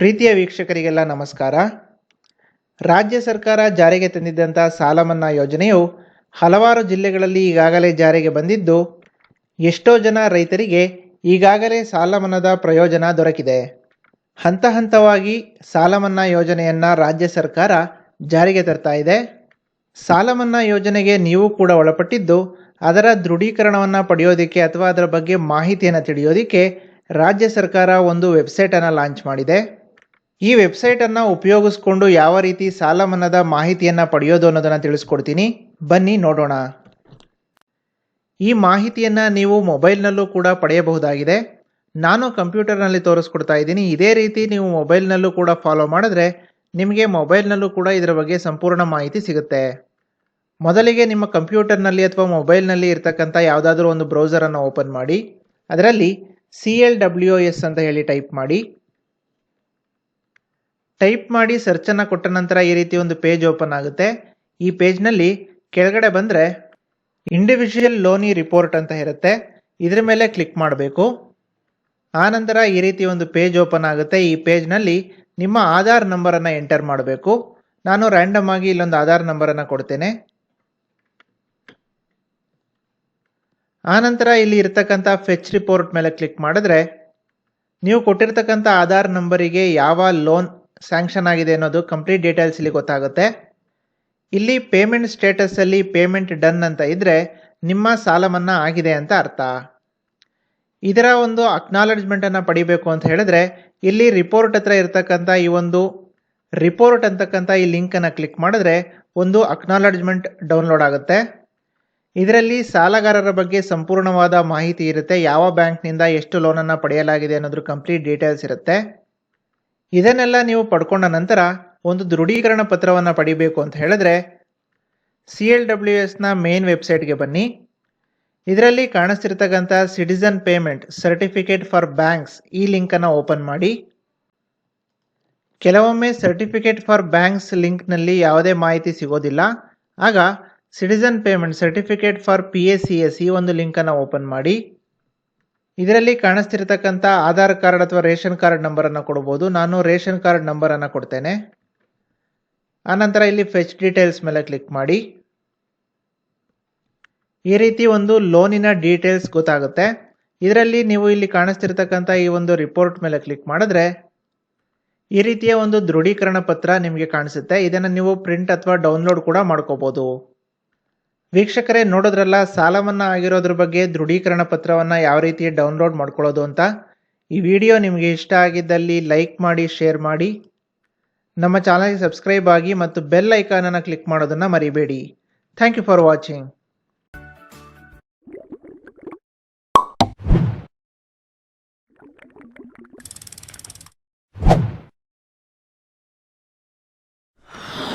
ಪ್ರೀತಿಯ ವೀಕ್ಷಕರಿಗೆಲ್ಲ ನಮಸ್ಕಾರ. ರಾಜ್ಯ ಸರ್ಕಾರ ಜಾರಿಗೆ ತಂದಿದ್ದಂಥ ಸಾಲ ಮನ್ನಾ ಯೋಜನೆಯು ಹಲವಾರು ಜಿಲ್ಲೆಗಳಲ್ಲಿ ಈಗಾಗಲೇ ಜಾರಿಗೆ ಬಂದಿದ್ದು, ಎಷ್ಟೋ ಜನ ರೈತರಿಗೆ ಈಗಾಗಲೇ ಸಾಲ ಮನ್ನಾದ ಪ್ರಯೋಜನ ದೊರಕಿದೆ. ಹಂತ ಹಂತವಾಗಿ ಸಾಲ ಮನ್ನಾ ಯೋಜನೆಯನ್ನು ರಾಜ್ಯ ಸರ್ಕಾರ ಜಾರಿಗೆ ತರ್ತಾ ಇದೆ. ಸಾಲ ಮನ್ನಾ ಯೋಜನೆಗೆ ನೀವು ಕೂಡ ಒಳಪಟ್ಟಿದ್ದು, ಅದರ ದೃಢೀಕರಣವನ್ನು ಪಡೆಯೋದಕ್ಕೆ ಅಥವಾ ಅದರ ಬಗ್ಗೆ ಮಾಹಿತಿಯನ್ನು ತಿಳಿಯೋದಕ್ಕೆ ರಾಜ್ಯ ಸರ್ಕಾರ ಒಂದು ವೆಬ್ಸೈಟನ್ನು ಲಾಂಚ್ ಮಾಡಿದೆ. ಈ ವೆಬ್ಸೈಟನ್ನು ಉಪಯೋಗಿಸ್ಕೊಂಡು ಯಾವ ರೀತಿ ಸಾಲ ಮನ್ನಾದ ಮಾಹಿತಿಯನ್ನು ಪಡೆಯೋದು ಅನ್ನೋದನ್ನು ತಿಳಿಸ್ಕೊಡ್ತೀನಿ. ಬನ್ನಿ ನೋಡೋಣ. ಈ ಮಾಹಿತಿಯನ್ನು ನೀವು ಮೊಬೈಲ್ನಲ್ಲೂ ಕೂಡ ಪಡೆಯಬಹುದಾಗಿದೆ. ನಾನು ಕಂಪ್ಯೂಟರ್ನಲ್ಲಿ ತೋರಿಸ್ಕೊಡ್ತಾ ಇದ್ದೀನಿ. ಇದೇ ರೀತಿ ನೀವು ಮೊಬೈಲ್ನಲ್ಲೂ ಕೂಡ ಫಾಲೋ ಮಾಡಿದ್ರೆ ನಿಮಗೆ ಮೊಬೈಲ್ನಲ್ಲೂ ಕೂಡ ಇದರ ಬಗ್ಗೆ ಸಂಪೂರ್ಣ ಮಾಹಿತಿ ಸಿಗುತ್ತೆ. ಮೊದಲಿಗೆ ನಿಮ್ಮ ಕಂಪ್ಯೂಟರ್ನಲ್ಲಿ ಅಥವಾ ಮೊಬೈಲ್ನಲ್ಲಿ ಇರ್ತಕ್ಕಂಥ ಯಾವುದಾದ್ರೂ ಒಂದು ಬ್ರೌಸರನ್ನು ಓಪನ್ ಮಾಡಿ, ಅದರಲ್ಲಿ ಸಿ ಎಲ್ ಡಬ್ಲ್ಯೂ ಎಸ್ ಅಂತ ಹೇಳಿ ಟೈಪ್ ಮಾಡಿ. ಟೈಪ್ ಮಾಡಿ ಸರ್ಚನ್ನು ಕೊಟ್ಟ ನಂತರ ಈ ರೀತಿ ಒಂದು ಪೇಜ್ ಓಪನ್ ಆಗುತ್ತೆ. ಈ ಪೇಜ್ನಲ್ಲಿ ಕೆಳಗಡೆ ಬಂದರೆ ಇಂಡಿವಿಜುವಲ್ ಲೋನಿ ರಿಪೋರ್ಟ್ ಅಂತ ಇರುತ್ತೆ. ಇದ್ರ ಮೇಲೆ ಕ್ಲಿಕ್ ಮಾಡಬೇಕು. ಆನಂತರ ಈ ರೀತಿ ಒಂದು ಪೇಜ್ ಓಪನ್ ಆಗುತ್ತೆ. ಈ ಪೇಜ್ನಲ್ಲಿ ನಿಮ್ಮ ಆಧಾರ್ ನಂಬರನ್ನು ಎಂಟರ್ ಮಾಡಬೇಕು. ನಾನು ರ್ಯಾಂಡಮ್ ಆಗಿ ಇಲ್ಲೊಂದು ಆಧಾರ್ ನಂಬರನ್ನು ಕೊಡ್ತೇನೆ. ಆನಂತರ ಇಲ್ಲಿ ಇರ್ತಕ್ಕಂಥ ಫೆಚ್ ರಿಪೋರ್ಟ್ ಮೇಲೆ ಕ್ಲಿಕ್ ಮಾಡಿದ್ರೆ ನೀವು ಕೊಟ್ಟಿರ್ತಕ್ಕಂಥ ಆಧಾರ್ ನಂಬರಿಗೆ ಯಾವ ಲೋನ್ ಸ್ಯಾಂಕ್ಷನ್ ಆಗಿದೆ ಅನ್ನೋದು ಕಂಪ್ಲೀಟ್ ಡೀಟೇಲ್ಸ್ ಇಲ್ಲಿ ಗೊತ್ತಾಗುತ್ತೆ. ಇಲ್ಲಿ ಪೇಮೆಂಟ್ ಸ್ಟೇಟಸಲ್ಲಿ ಪೇಮೆಂಟ್ ಡನ್ ಅಂತ ಇದ್ದರೆ ನಿಮ್ಮ ಸಾಲ ಮನ್ನಾ ಆಗಿದೆ ಅಂತ ಅರ್ಥ. ಇದರ ಒಂದು ಅಕ್ನಾಲಜ್ಮೆಂಟನ್ನು ಪಡಿಬೇಕು ಅಂತ ಹೇಳಿದ್ರೆ ಇಲ್ಲಿ ರಿಪೋರ್ಟ್ ಹತ್ರ ಇರತಕ್ಕಂಥ ಈ ಒಂದು ರಿಪೋರ್ಟ್ ಅಂತಕ್ಕಂಥ ಈ ಲಿಂಕನ್ನು ಕ್ಲಿಕ್ ಮಾಡಿದ್ರೆ ಒಂದು ಅಕ್ನಾಲಜ್ಮೆಂಟ್ ಡೌನ್ಲೋಡ್ ಆಗುತ್ತೆ. ಇದರಲ್ಲಿ ಸಾಲಗಾರರ ಬಗ್ಗೆ ಸಂಪೂರ್ಣವಾದ ಮಾಹಿತಿ ಇರುತ್ತೆ. ಯಾವ ಬ್ಯಾಂಕ್ನಿಂದ ಎಷ್ಟು ಲೋನನ್ನು ಪಡೆಯಲಾಗಿದೆ ಅನ್ನೋದ್ರ ಕಂಪ್ಲೀಟ್ ಡೀಟೇಲ್ಸ್ ಇರುತ್ತೆ. ಇದನ್ನೆಲ್ಲ ನೀವು ಪಡ್ಕೊಂಡ ನಂತರ ಒಂದು ದೃಢೀಕರಣ ಪತ್ರವನ್ನು ಪಡಿಬೇಕು ಅಂತ ಹೇಳಿದ್ರೆ ಸಿ ಎಲ್ ಡಬ್ಲ್ಯೂ ಎಸ್ನ ಮೇನ್ ವೆಬ್ಸೈಟ್ಗೆ ಬನ್ನಿ. ಇದರಲ್ಲಿ ಕಾಣಿಸ್ತಿರ್ತಕ್ಕಂಥ citizen payment certificate for banks ಈ ಲಿಂಕನ್ನು ಓಪನ್ ಮಾಡಿ. ಕೆಲವೊಮ್ಮೆ ಸರ್ಟಿಫಿಕೇಟ್ ಫಾರ್ ಬ್ಯಾಂಕ್ಸ್ ಲಿಂಕ್ನಲ್ಲಿ ಯಾವುದೇ ಮಾಹಿತಿ ಸಿಗೋದಿಲ್ಲ. ಆಗ citizen payment certificate for P S C S ಈ ಒಂದು ಲಿಂಕನ್ನು ಓಪನ್ ಮಾಡಿ. ಇದರಲ್ಲಿ ಕಾಣಿಸ್ತಿರ್ತಕ್ಕಂಥ ಆಧಾರ್ ಕಾರ್ಡ್ ಅಥವಾ ರೇಷನ್ ಕಾರ್ಡ್ ನಂಬರನ್ನು ಕೊಡ್ಬೋದು. ನಾನು ರೇಷನ್ ಕಾರ್ಡ್ ನಂಬರನ್ನು ಕೊಡ್ತೇನೆ. ಆನಂತರ ಇಲ್ಲಿ ಫೆಚ್ ಡೀಟೇಲ್ಸ್ ಮೇಲೆ ಕ್ಲಿಕ್ ಮಾಡಿ. ಈ ರೀತಿ ಒಂದು ಲೋನಿನ ಡೀಟೇಲ್ಸ್ ಗೊತ್ತಾಗುತ್ತೆ. ಇದರಲ್ಲಿ ನೀವು ಇಲ್ಲಿ ಕಾಣಿಸ್ತಿರ್ತಕ್ಕಂಥ ಈ ಒಂದು ರಿಪೋರ್ಟ್ ಮೇಲೆ ಕ್ಲಿಕ್ ಮಾಡಿದ್ರೆ ಈ ರೀತಿಯ ಒಂದು ದೃಢೀಕರಣ ಪತ್ರ ನಿಮಗೆ ಕಾಣಿಸುತ್ತೆ. ಇದನ್ನು ನೀವು ಪ್ರಿಂಟ್ ಅಥವಾ ಡೌನ್ಲೋಡ್ ಕೂಡ ಮಾಡ್ಕೋಬೋದು. ವೀಕ್ಷಕರೇ, ನೋಡೋದ್ರಲ್ಲ ಸಾಲವನ್ನು ಆಗಿರೋದ್ರ ಬಗ್ಗೆ ದೃಢೀಕರಣ ಪತ್ರವನ್ನು ಯಾವ ರೀತಿ ಡೌನ್ಲೋಡ್ ಮಾಡ್ಕೊಳ್ಳೋದು ಅಂತ. ಈ ವಿಡಿಯೋ ನಿಮಗೆ ಇಷ್ಟ ಆಗಿದ್ದಲ್ಲಿ ಲೈಕ್ ಮಾಡಿ, ಶೇರ್ ಮಾಡಿ. ನಮ್ಮ ಚಾನಲ್ಗೆ ಸಬ್ಸ್ಕ್ರೈಬ್ ಆಗಿ ಮತ್ತು ಬೆಲ್ ಐಕಾನನ್ನು ಕ್ಲಿಕ್ ಮಾಡೋದನ್ನು ಮರಿಬೇಡಿ. Thank you for watching.